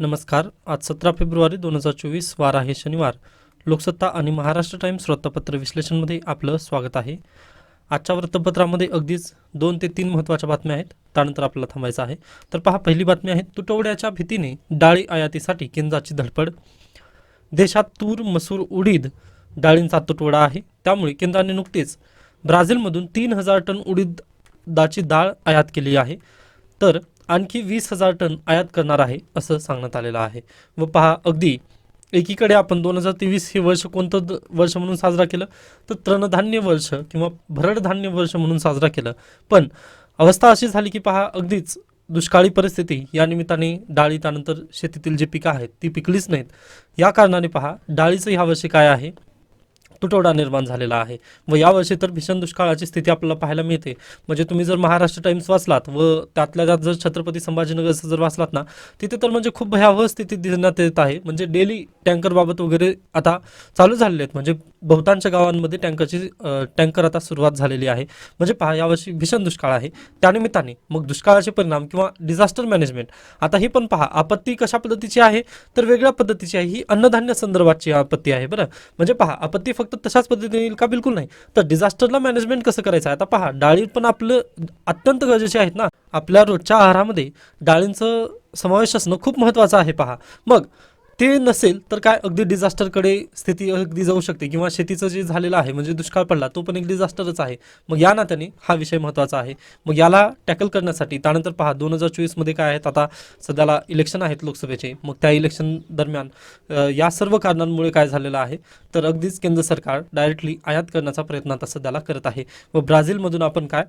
नमस्कार. आज सतरा फेब्रुवारी दोन हजार चोवीस वार आहे शनिवार. लोकसत्ता आणि महाराष्ट्र टाईम्स वृत्तपत्र विश्लेषणमध्ये आपलं स्वागत आहे. आजच्या वृत्तपत्रामध्ये अगदीच दोन ते तीन महत्त्वाच्या बातम्या आहेत. त्यानंतर आपल्याला थांबायचं आहे. तर पहा पहिली बातमी आहे तुटवड्याच्या भीतीने डाळी आयातीसाठी केंद्राची धडपड. देशात तूर मसूर उडीद डाळींचा तुटवडा आहे. त्यामुळे केंद्राने नुकतेच ब्राझीलमधून तीन हजार टन उडीदाची डाळ आयात केली आहे. तर आणखी वीस हजार टन आयात करणार आहे असं सांगण्यात आलेलं आहे. व पहा अगदी एकीकडे आपण दोन हजार तेवीस हे वर्ष कोणतं द- वर्ष म्हणून साजरा केलं तर तृणधान्य वर्ष किंवा भरडधान्य वर्ष म्हणून साजरा केलं. पण अवस्था अशी झाली की पहा अगदीच दुष्काळी परिस्थिती या निमित्ताने डाळी त्यानंतर शेतीतील जे पिकं आहेत ती पिकलीच नाहीत. या कारणाने पहा डाळीचं ह्या वर्षी काय आहे? तुटवडा निर्माण झालेला आहे. व यावर्षी तर भीषण दुष्काळाची स्थिती आपल्याला पाहायला मिळते. म्हणजे तुम्ही जर महाराष्ट्र टाइम्स वाचलात व त्यातल्या त्यात जर छत्रपती संभाजीनगरचं जर वाचलात ना तिथे तर म्हणजे खूप भयावह स्थिती दिसण्यात येत आहे. म्हणजे डेली टँकरबाबत वगैरे आता चालू झालेले आहेत. म्हणजे बहुतांश गावांमध्ये टँकरची टँकर आता सुरुवात झालेली आहे. म्हणजे पहा यावर्षी भीषण दुष्काळ आहे. त्यानिमित्ताने मग दुष्काळाचे परिणाम किंवा डिझास्टर मॅनेजमेंट आता ही पण पहा आपत्ती कशा पद्धतीची आहे? तर वेगळ्या पद्धतीची आहे. ही अन्नधान्य संदर्भाची आपत्ती आहे बरं. म्हणजे पहा आपत्ती फक्त तशाच पद्धतीने येईल का? बिलकुल नाही. तर डिझास्टरला मॅनेजमेंट कसं करायचं? आहे आता पहा डाळी पण आपलं अत्यंत गरजेचे आहेत ना. आपल्या रोजच्या आहारामध्ये डाळींचं समावेश असणं खूप महत्त्वाचं आहे पहा. मग ते नसेल तर काय अगदी डिझास्टरकडे स्थिती अगदी जाऊ शकते किंवा शेतीचं जे झालेलं आहे म्हणजे दुष्काळ पडला तो पण एक डिझास्टरच आहे. मग या नात्याने हा विषय महत्त्वाचा आहे. मग याला टॅकल करण्यासाठी त्यानंतर पहा दोन हजार चोवीसमध्ये काय आहेत आता सध्याला इलेक्शन आहेत लोकसभेचे. मग त्या इलेक्शन दरम्यान या सर्व कारणांमुळे काय झालेलं आहे तर अगदीच केंद्र सरकार डायरेक्टली आयात करण्याचा प्रयत्न आता सध्याला करत आहे. व ब्राझीलमधून आपण काय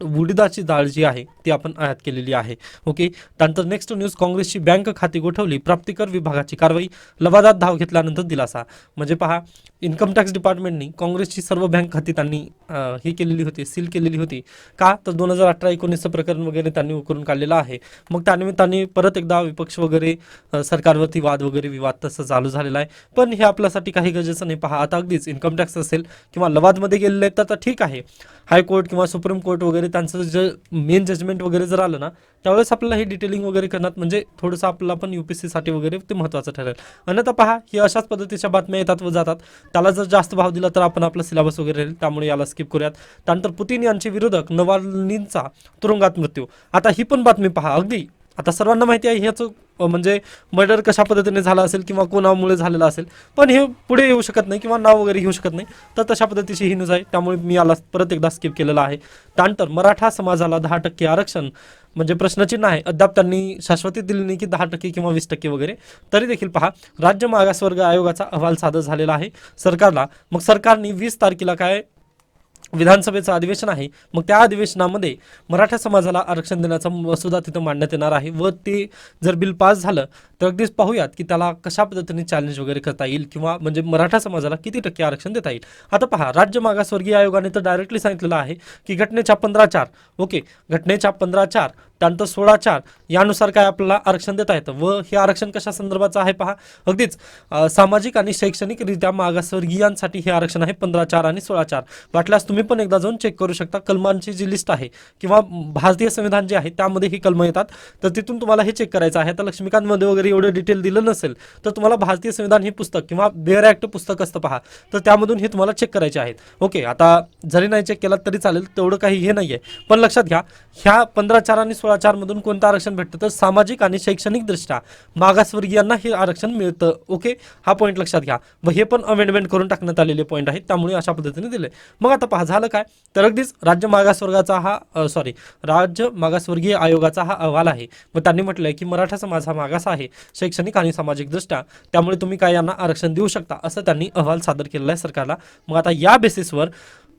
उडीदाची डाळ जी आहे ती आपण आयात केलेली आहे. ओके? त्यानंतर नेक्स्ट न्यूज काँग्रेसची बँक खाती गोठवली. प्राप्तिकर विभागाची कारवाई. लवादात धाव घेतल्यानंतर दिलासा. म्हणजे पहा इन्कम टॅक्स डिपार्टमेंटनी काँग्रेसची सर्व बँक खाती त्यांनी ही केलेली होती सील केलेली होती. का? तर दोन हजार अठरा एकोणीसचं प्रकरण वगैरे त्यांनी उकरून काढलेलं आहे. मग त्यानिमित्ताने परत एकदा विपक्ष वगैरे सरकारवरती वाद वगैरे विवाद तसं चालू झालेला आहे. पण हे आपल्यासाठी काही गरजेचं नाही. पहा आता अगदीच इन्कम टॅक्स असेल किंवा लवादमध्ये गेलेले आहेत तर ठीक आहे. हायकोर्ट किंवा सुप्रीम कोर्ट वगैरे त्यांचं जे मेन जजमेंट वगैरे जर आलं ना त्यावेळेस आपल्याला हे डिटेलिंग वगैरे करण्यात म्हणजे थोडंसं आपल्याला पण यू पी साठी वगैरे ते महत्त्वाचं ठरेल. अन्यथा पहा ही अशाच पद्धतीच्या बातम्या येतात व जातात. त्याला जर जास्त भाव दिला तर आपण आपला सिलेबस वगैरे राहील. त्यामुळे याला स्किप करूयात. त्यानंतर पुतीन यांचे विरोधक नवालनींचा तुरुंगात मृत्यू. आता ही पण बातमी पहा. अगदी आता सर्वांना माहिती आहे ह्याचं म्हणजे मर्डर कशा पद्धतीने झाला असेल किंवा कोणामुळे झालेला असेल. पण हे पुढे येऊ शकत नाही किंवा नाव वगैरे घेऊ शकत नाही. तर तशा पद्धतीची ही न्यूज आहे. त्यामुळे मी याला परत एकदा स्किप केलेला आहे. त्यानंतर मराठा समाजाला दहा टक्के आरक्षण म्हणजे प्रश्नचिन्ह आहे. अद्याप त्यांनी शाश्वती दिली नाही की दहा टक्के किंवा वीस टक्के वगैरे. तरी देखील पहा राज्य मागासवर्ग आयोगाचा अहवाल सादर झालेला आहे. सरकारला मग सरकारने वीस तारखेला काय विधानसभेचं अधिवेशन आहे. मग त्या अधिवेशनामध्ये मराठा समाजाला आरक्षण देण्याचा मसुदा तिथं मांडण्यात येणार आहे व ते जर बिल पास झालं तर अगदीच पाहूयात की त्याला कशा पद्धतीने चॅलेंज वगैरे करता येईल किंवा म्हणजे मराठा समाजाला किती टक्के आरक्षण देता येईल. आता पहा राज्य मागासवर्गीय आयोगाने तर डायरेक्टली सांगितलेलं आहे की घटनेच्या पंधरा चार ओके घटनेच्या पंधरा चार त्यानंतर सोळा चार यानुसार काय आपल्याला आरक्षण देता येतं? व हे आरक्षण कशा संदर्भाचं आहे पहा. अगदीच सामाजिक आणि शैक्षणिकरित्या मागासवर्गीयांसाठी हे आरक्षण आहे पंधरा चार आणि सोळा चार. वाटल्यास तुम्ही पण एकदा जाऊन चेक करू शकता. कलमांची जी लिस्ट आहे किंवा भारतीय संविधान जे आहे त्यामध्ये ही कलमं येतात. तर तिथून तुम्हाला हे चेक करायचं आहे. आता लक्ष्मीकांतमध्ये वगैरे एवढं डिटेल दिलं नसेल तर तुम्हाला भारतीय संविधान हे पुस्तक किंवा बेअर ॲक्ट पुस्तक असतं पहा. तर त्यामधून हे तुम्हाला चेक करायचे आहेत. ओके आता जरी नाही चेक केलात तरी चालेल तेवढं काही हे नाही आहे पण लक्षात घ्या ह्या पंधरा चार आणि सोळा चारमधून कोणतं आरक्षण भेटतं तर सामाजिक आणि शैक्षणिकदृष्ट्या मागासवर्गीयांना हे आरक्षण मिळतं. ओके? हा पॉईंट लक्षात घ्या. व हे पण अमेंडमेंट करून टाकण्यात आलेले पॉईंट आहेत. त्यामुळे अशा पद्धतीने दिले मग आता पहा झालं काय? तर अगदीच राज्य मागासवर्गाचा हा सॉरी राज्य मागासवर्गीय आयोगाचा हा अहवाल आहे. व त्यांनी म्हटलंय की मराठा समाज हा मागास आहे शैक्षणिक आणि सामाजिकदृष्ट्या. त्यामुळे तुम्ही काय यांना आरक्षण देऊ शकता असं त्यांनी अहवाल सादर केलेला आहे सरकारला. मग आता या बेसिसवर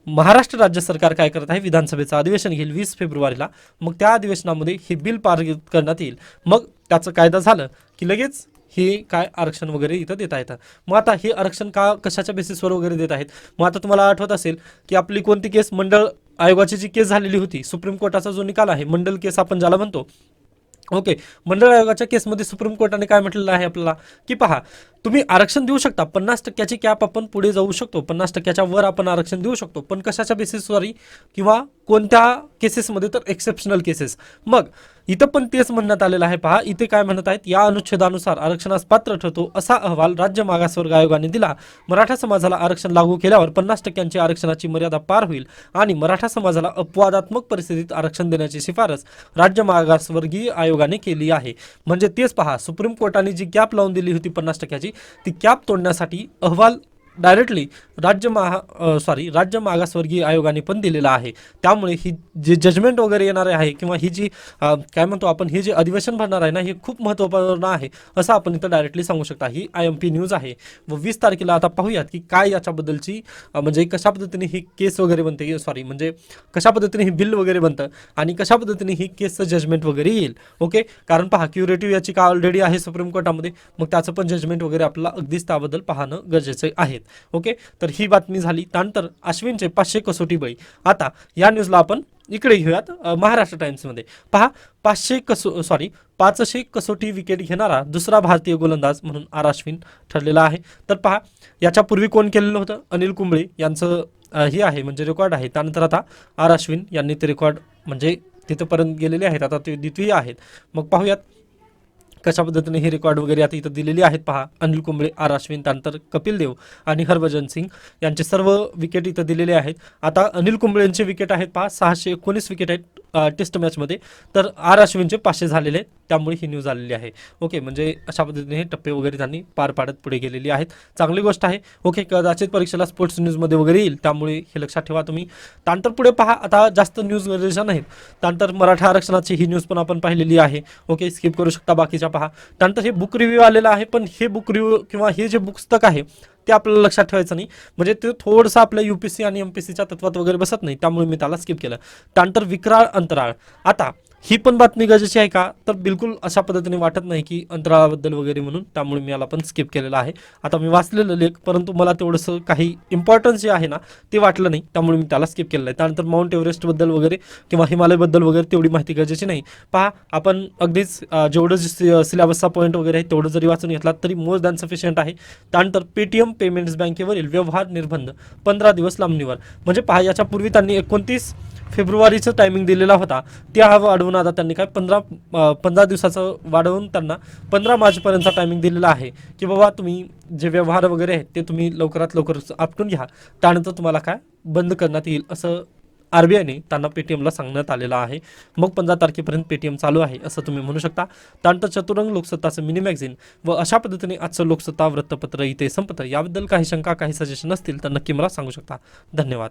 महाराष्ट्र राज्य सरकार काय करत आहे? विधानसभेचं अधिवेशन घेईल वीस फेब्रुवारीला. मग त्या अधिवेशनामध्ये हे बिल पारित करण्यात येईल. मग त्याचं कायदा झालं की लगेच हे काय आरक्षण वगैरे इथं देता येतं. मग आता हे आरक्षण का कशाच्या बेसिसवर वगैरे देत आहेत? मग आता तुम्हाला आठवत असेल की आपली कोणती केस मंडळ आयोगाची जी केस झालेली होती सुप्रीम कोर्टाचा जो निकाल आहे मंडल केस आपण ज्याला म्हणतो. ओके मंडळ आयोगाच्या केसमध्ये सुप्रीम कोर्टाने काय म्हटलेलं आहे आपल्याला? की पहा तुम्ही आरक्षण देऊ शकता. पन्नास टक्क्याची कॅप आपण पुढे जाऊ शकतो. पन्नास टक्क्याच्या वर आपण आरक्षण देऊ शकतो. पण कशाच्या बेसिसवरही किंवा कोणत्या केसेसमध्ये तर एक्सेप्शनल केसेस मग इथं पण तेच म्हणण्यात आलेलं आहे. पहा इथे काय म्हणत आहेत? या अनुच्छेदानुसार आरक्षणास पात्र ठरतो असा अहवाल राज्य मागासवर्ग आयोगाने दिला. मराठा समाजाला आरक्षण लागू केल्यावर पन्नास टक्क्यांची आरक्षणाची मर्यादा पार होईल आणि मराठा समाजाला अपवादात्मक परिस्थितीत आरक्षण देण्याची शिफारस राज्य मागासवर्गीय आयोगाने केली आहे. म्हणजे तेच पहा सुप्रीम कोर्टाने जी कॅप लावून दिली होती पन्नास टक्क्याची ती कॅप तोडण्यासाठी अहवाल डायरेक्टली राज्य महा सॉरी राज्य मागासवर्गीय आयोगाने पण दिलेला आहे. त्यामुळे ही जे जजमेंट वगैरे येणार आहे किंवा ही जी काय म्हणतो आपण हे जे अधिवेशन भरणार आहे ना हे खूप महत्त्वपूर्ण आहे असं आपण इथं डायरेक्टली सांगू शकता. ही आय एम पी न्यूज आहे. व वीस तारखेला आता पाहूयात की काय याच्याबद्दलची म्हणजे कशा पद्धतीने ही केस वगैरे बनते सॉरी म्हणजे कशा पद्धतीने ही बिल वगैरे बनतं आणि कशा पद्धतीने ही केसचं जजमेंट वगैरे येईल. ओके कारण पहा क्युरेटिव्ह याची का ऑलरेडी आहे सुप्रीम कोर्टामध्ये मग त्याचं पण जजमेंट वगैरे आपल्याला अगदीच त्याबद्दल पाहणं गरजेचं आहे. ओके? तर ही बातमी झाली. त्यानंतर अश्विनचे पाचशे कसोटी बळी आता या न्यूजला आपण इकडे घेऊयात महाराष्ट्र टाइम्समध्ये पहा पाचशे कसो सॉरी पाचशे कसोटी विकेट घेणारा दुसरा भारतीय गोलंदाज म्हणून आर अश्विन ठरलेला आहे. तर पहा याच्यापूर्वी कोण केलेलं होतं? अनिल कुंबळे यांचं हे आहे म्हणजे रेकॉर्ड आहे. त्यानंतर आता आर अश्विन यांनी ते रेकॉर्ड म्हणजे तिथंपर्यंत गेलेले आहेत. आता ते द्वितीय आहेत. मग पाहूयात कशा पद्धतीने हे रेकॉर्ड वगैरे आता इथं दिलेली आहेत पहा. अनिल कुंबळे आर अश्विन त्यानंतर कपिल देव आणि हरभजन सिंग यांचे सर्व विकेट इथं दिलेले आहेत. आता अनिल कुंबळेंचे विकेट आहेत पहा. सहाशे एकोणीस विकेट आहेत. टेस्ट मॅचमध्ये तर आर अश्विनचे पाचशे झालेले आहेत त्यामुळे ही न्यूज आलेली आहे. ओके म्हणजे अशा पद्धतीने हे टप्पे वगैरे त्यांनी पार पाडत पुढे गेलेली आहेत. चांगली गोष्ट आहे. ओके कदाचित परीक्षेला स्पोर्ट्स न्यूजमध्ये वगैरे येईल. त्यामुळे हे लक्षात ठेवा तुम्ही. त्यानंतर पुढे पहा. आता जास्त न्यूज गरजेच्या नाहीत. त्यानंतर मराठा आरक्षणाची ही न्यूज पण आपण पाहिलेली आहे. ओके स्किप करू शकता बाकीच्या पहा. त्यानंतर हे बुक रिव्ह्यू आलेलं आहे पण हे बुक रिव्ह्यू किंवा हे जे पुस्तक आहे ते आपल्याला लक्षात ठेवायचं नाही. म्हणजे ते थोडंसं आपल्या यू पी सी आणि एम पी तत्वात वगैरे बसत नाही. त्यामुळे मी त्याला स्किप केलं. त्यानंतर विक्राळ अंतराळ. आता ही पण बातमी गरजेची आहे का? तर बिलकुल अशा पद्धतीने वाटत नाही की अंतराळाबद्दल वगैरे म्हणून त्यामुळे मी याला पण स्किप केलेला आहे. आता मी वाचलेलं लेख परंतु मला तेवढंसं काही इम्पॉर्टन्स जे आहे ना ते वाटलं नाही. त्यामुळे मी त्याला स्किप केलेलं आहे. त्यानंतर माउंट एव्हरेस्टबद्दल वगैरे किंवा हिमालयबद्दल वगैरे तेवढी माहिती गरजेची नाही. पहा आपण अगदीच जेवढं सिलेबसचा पॉईंट वगैरे आहे तेवढं जरी वाचून घेतला तरी मोर दॅन सफिशियंट आहे. त्यानंतर पेटीएम पेमेंट्स बँकेवरील व्यवहार निर्बंध पंधरा दिवस लांबणीवर. म्हणजे पहा याच्यापूर्वी त्यांनी एकोणतीस फेब्रुवारीचं टायमिंग दिलेला होता. त्या हा वाढवून आता त्यांनी काय पंधरा पंधरा दिवसाचं वाढवून त्यांना पंधरा मार्चपर्यंतचा टायमिंग दिलेला आहे. की बाबा तुम्ही जे व्यवहार वगैरे आहेत ते तुम्ही लवकरात लवकर आपटून घ्या. त्यानंतर तुम्हाला काय बंद करण्यात येईल असं आर बी आयने त्यांना पेटीएमला सांगण्यात आलेलं आहे. मग पंधरा तारखेपर्यंत पेटीएम चालू आहे असं तुम्ही म्हणू शकता. त्यानंतर चतुरंग लोकसत्ताचं मिनी मॅगझिन व अशा पद्धतीने आजचं लोकसत्ता वृत्तपत्र इथे संपतं. याबद्दल काही शंका काही सजेशन असतील तर नक्की मला सांगू शकता. धन्यवाद.